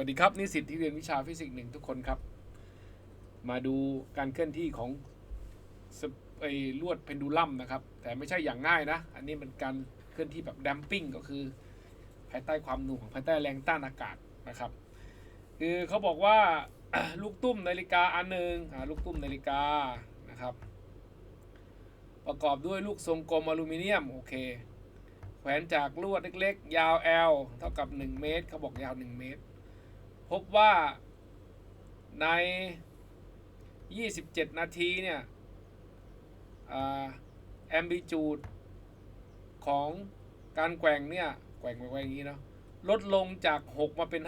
วัสดีครับ นิสิตที่เรียนวิชาฟิสิกส์หนึ่งทุกคนครับ มาดูการเคลื่อนที่ของไอ้ลวดเพนดูลัมนะครับ แต่ไม่ใช่อย่างง่ายนะ อันนี้มันการเคลื่อนที่แบบดัมปิ้งก็คือ ภายใต้ความหน่วงภายใต้แรงต้านอากาศนะครับ คือเขาบอกว่าลูกตุ้มนาฬิกาอันหนึ่งลูกตุ้มนาฬิกานะครับ ประกอบด้วยลูกทรงกลมอลูมิเนียมโอเคแขวนจากลวดเล็กๆ ยาว L เท่ากับ 1 เมตรเขาบอกยาว 1 เมตร พบว่าใน 27 นาทีเนี่ยแอมบิจูดของการแกว่งเนี่ย แกว่งแกว่งอย่างนี้เนาะลดลงจาก 6 มาเป็น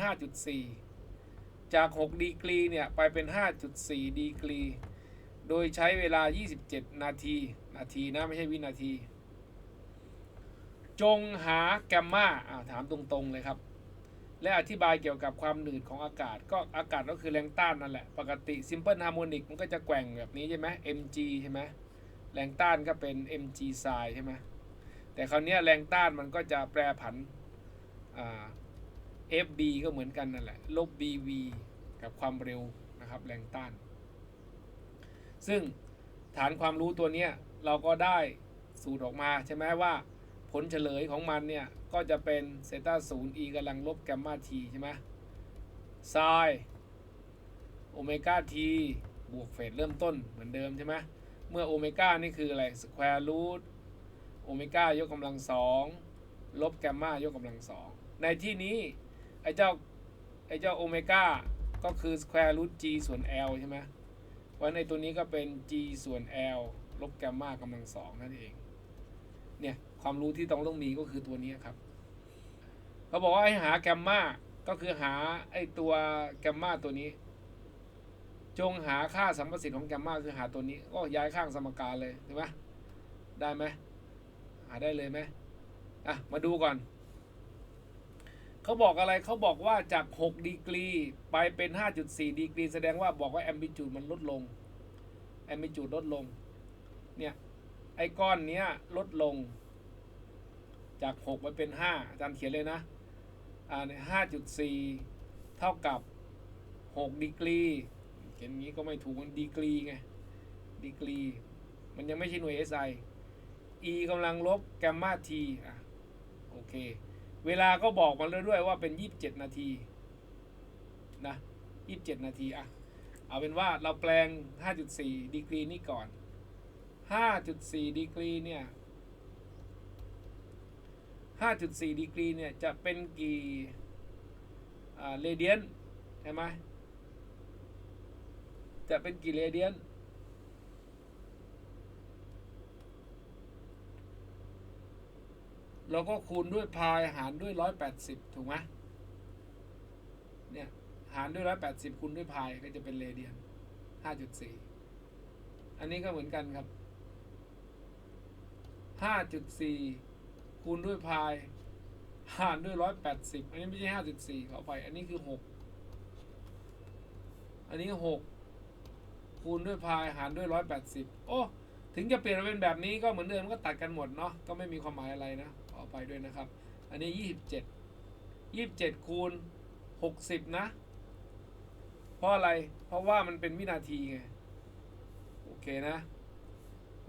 5.4 จาก 6 ดีกรีเนี่ย ไปเป็น 5.4 ดีกรี โดยใช้เวลา 27 นาที นาทีนะ ไม่ใช่วินาที จงหาแกมมาอ่าถามตรงๆเลยครับ และอธิบายเกี่ยวกับความหนืดของอากาศ ก็อากาศก็คือแรงต้านนั่นแหละ ปกติ Simple Harmonic มันก็จะแกว่งแบบนี้ใช่ไหม mg ใช่ไหมแรงต้านก็เป็น mg ไซใช่ไหมแต่คราวนี้แรงต้านมันก็จะแปรผันอ่า fb ก็เหมือนกันนั่นแหละ ลบ bv กับความเร็วนะครับแรงต้าน ซึ่งฐานความรู้ตัวนี้เราก็ได้สูตรออกมาใช่ไหมว่า ผลเฉลยของมันเนี่ย ก็จะเป็นเซต้าศูนย์ e กำลังลบแกมมาทีใช่ไหมไซโอเมก้าทีบวกเฟสเริ่มต้นเหมือนเดิมใช่ไหมเมื่อโอเมก้านี่คืออะไรสแควร์รูทโอเมก้ายกกำลังสองลบแกมมายกกำลังสองในที่นี้ ไอ้เจ้าไอ้เจ้าโอเมก้าก็คือสแควร์รูท g ส่วน l ใช่ไหมวันในตัวนี้ก็เป็น g ส่วน l ลบแกมมากำลังสองนั่นเอง เนี่ย ความรู้ที่ต้องต้องมีก็คือตัวนี้ครับเขาบอกว่าให้หาแกมมาก็คือหาไอตัวแกมมาตัวนี้ จงหาค่าสัมประสิทธิ์ของแกมมาคือหาตัวนี้ ก็ย้ายข้างสมการเลยใช่ไหมได้ไหมหาได้เลยไหมอะมาดูก่อนเขาบอกอะไรเขาบอกว่าจาก 6 ดีกรี ไปเป็น 5.4 ดีกรี แสดงว่าบอกว่าแอมบิจูดมันลดลงแอมบิจูดลดลง เนี่ย ไอ้ก้อนเนี้ยลดลง จาก6ไปเป็น5อาจารย์เขียนเลยนะอ่าห้าจุดสี่เท่ากับ6ดีกรีเขียนอย่างนี้ก็ไม่ถูกมันดีกรีไงดีกรีมันยังไม่ใช่หน่วย SI e กำลังลบแกมมา t อะโอเค เวลาก็บอกมาเรื่อยๆว่าเป็น 27 นาทีนะ27 นาทีอะเอาเป็นว่าเราแปลง 5.4 ดีกรีนี่ก่อน 5.4 ดีกรีเนี่ย 5.4 ดีกรีเนี่ยจะเป็นกี่เรเดียนใช่ไหมจะเป็นกี่เรเดียนเราก็คูณด้วยพายหารด้วย 180 ถูกไหมเนี่ย หารด้วย 180 คูณด้วยพายก็จะเป็นเรเดียน 5.4 อันนี้ก็เหมือนกันครับ 5.4 คูณด้วยพายหารด้วย180อันนี้ไม่ใช่5.4ขอไป อันนี้คือ6อันนี้6คูณด้วยพายหารด้วย180โอ้ถึงจะเปลี่ยนมาเป็นแบบนี้ก็เหมือนเดิมก็ตัดกันหมดเนาะก็ไม่มีความหมายอะไรนะขอไปด้วยนะครับ อันนี้27 27คูณ60นะ เพราะอะไร เพราะว่ามันเป็นวินาทีไง โอเคนะ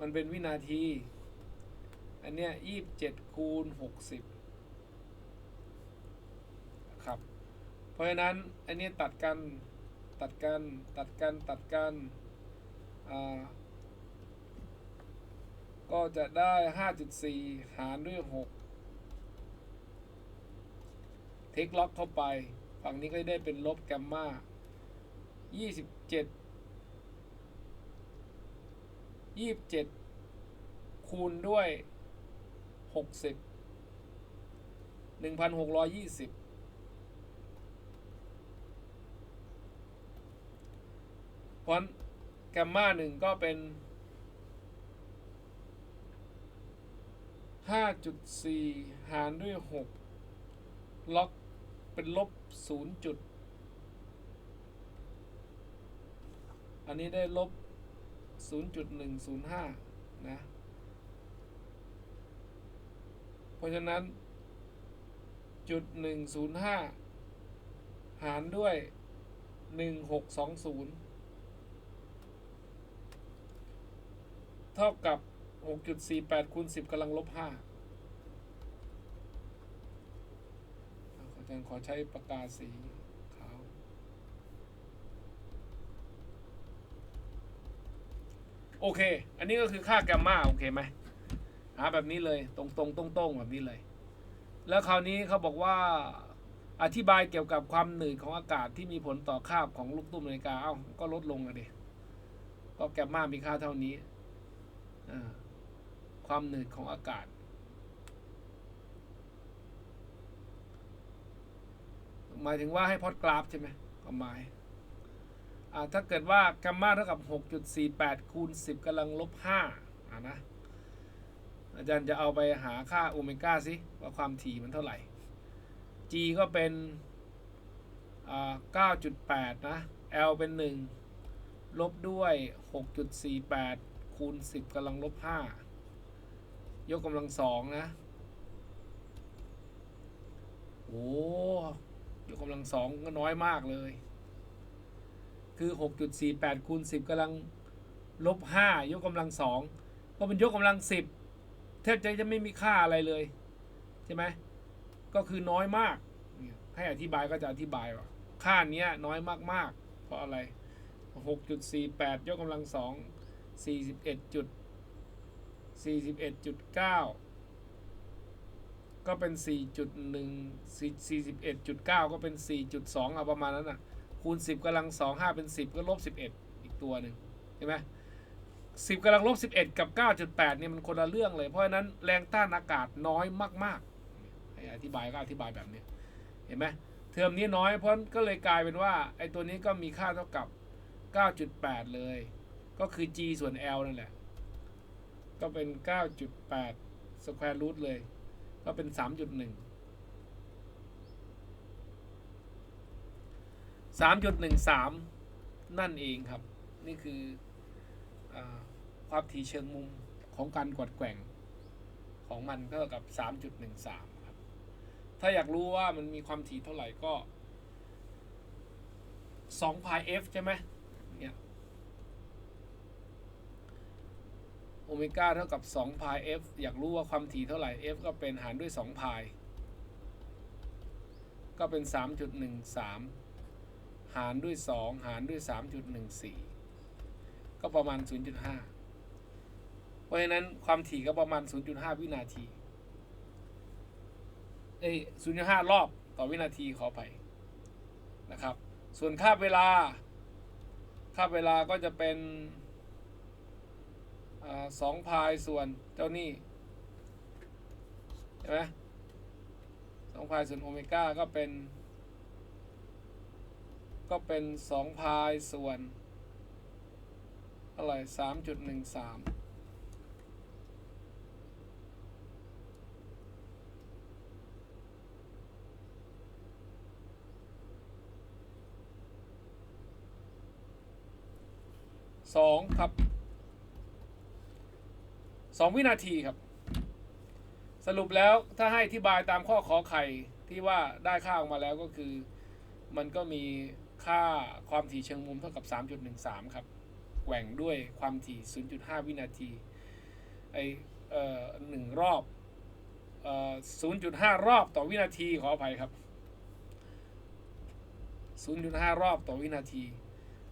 มันเป็นวินาที อันเนี้ยยี่สิบเจ็ดคูณหกสิบครับ เพราะฉะนั้นอันนี้ตัดกันตัดกันตัดกันตัดกันอ่าก็จะได้ห้าจุดสี่หารด้วยหกเทคล็อกเข้าไป ฝั่งนี้ก็ได้เป็นลบแกมมายี่สิบเจ็ดยี่สิบเจ็ดคูณด้วย หกสิบหนึ่งพันหกร้อยยี่สิบเพราะแกมมาหนึ่งก็เป็นห้าจุดสี่หารด้วยหกล็อกเป็นลบศูนย์จุด อันนี้ได้ลบศูนย์จุดหนึ่งศูนย์ห้านะ เพราะฉะนั้นจุดหนึ่งศูนย์ห้าหารด้วยหนึ่งหกสองศูนย์เท่ากับหกจุดสี่แปดคูณสิบกำลังลบห้าอาจารย์ขอใช้ปากกาสีขาว โอเค อันนี้ก็คือค่าแกมมาโอเคไหม หาแบบนี้เลย ตรงตรงตรงตรงๆแบบนี้เลย แล้วคราวนี้เขาบอกว่าอธิบายเกี่ยวกับความหนืดของอากาศที่มีผลต่อคาบของลูกตุ้มนาฬิกา เอ้า ก็ลดลงอะดิก็แกมมามีค่าเท่านี้ ความหนืดของอากาศ หมายถึงว่าให้พอดกราฟใช่ไหมความหมายถ้าเกิดว่าแกมมาเท่ากับ 6.48 คูณ 10กำลังลบ5อ่านะ อาจารย์จะเอาไปหาค่าโอเมก้าสิว่าความถี่มันเท่าไหร่ G ก็เป็นอ่า9.8 นะ L เป็น 1 ลบด้วย 6.48 คูณ 10กำลังลบ 5 ยกกำลังสองนะ โอ้ยกกำลังสองก็น้อยมากเลย คือ 6.48 คูณ 10กำลังลบ 5 ยกกำลังสองก็เป็นยกกำลัง 10 แทบจะจะไม่มีค่าอะไรเลย ใช่ไหมก็คือน้อยมากให้อธิบายก็จะอธิบายว่าค่าเนี้ยน้อยมากๆ เพราะอะไร 6.48 ยกกำลังสอง41จุด41.9 ก็เป็น 4.1 41.9 ก็เป็น 4.2 เอาประมาณนั้นน่ะคูณ 10กำลัง 2 5 เป็น 10 ก็ลบ 11 อีกตัวหนึ่งเห็นไหม 10กำลังลบ11กับ9.8เนี่ยมันคนละเรื่องเลย เพราะฉะนั้นแรงต้านอากาศน้อยมากๆให้อธิบายก็อธิบายแบบนี้เห็นไหมเทอมนี้น้อยเพราะก็เลยกลายเป็นว่าไอ้ตัวนี้ก็มีค่าเท่ากับ 9.8 เลย ก็คือ g ส่วน l นั่นแหละ ก็เป็น 9.8 square root เลย ก็เป็น 3.1 3.13 นั่นเองครับ นี่คือ ความถี่เชิงมุมของการกดแกว่งของมันก็เท่ากับ 3.13 ครับ ถ้าอยากรู้ว่ามันมีความถี่เท่าไหร่ก็2 pi f ใช่ไหมเนี่ยโอเมก้าเท่ากับ2 pi f อยากรู้ว่าความถี่เท่าไหร่ f ก็เป็นหารด้วย2 pi ก็เป็น 3.13 หารด้วย 2 หารด้วย 3.14 ก็ประมาณ 0.5 เพราะฉะนั้นความถี่ก็ประมาณ 0.5 วินาทีเอ้ย0.5 รอบต่อวินาทีขอไปนะครับ ส่วนค่าเวลา ค่าเวลาก็จะเป็นสองพายส่วนเจ้านี่เห็นไหมสองพายส่วนโอเมก้าก็เป็น ก็เป็นสองพายส่วน ท่าไหร่สามจุดหนึ่งสามสองครับสองวินาทีครับ สรุปแล้วถ้าให้อธิบายตามข้อขอไข่ที่ว่าได้ค่าออกมาแล้วก็คือ มันก็มีค่าความถี่เชิงมุมเท่ากับ 3.13 ครับ แกว่งด้วยความถี่ 0.5 วินาที ไอเอ่อหนึ่งรอบเอ่อ0.5 รอบต่อวินาที ขออภัยครับ 0.5 รอบต่อวินาที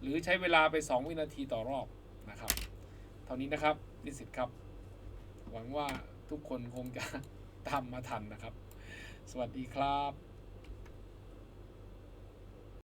หรือใช้เวลาไป 2 วินาทีต่อรอบนะครับ เท่านี้นะครับนิสิตครับ หวังว่าทุกคนคงจะตามมาทันนะครับ สวัสดีครับ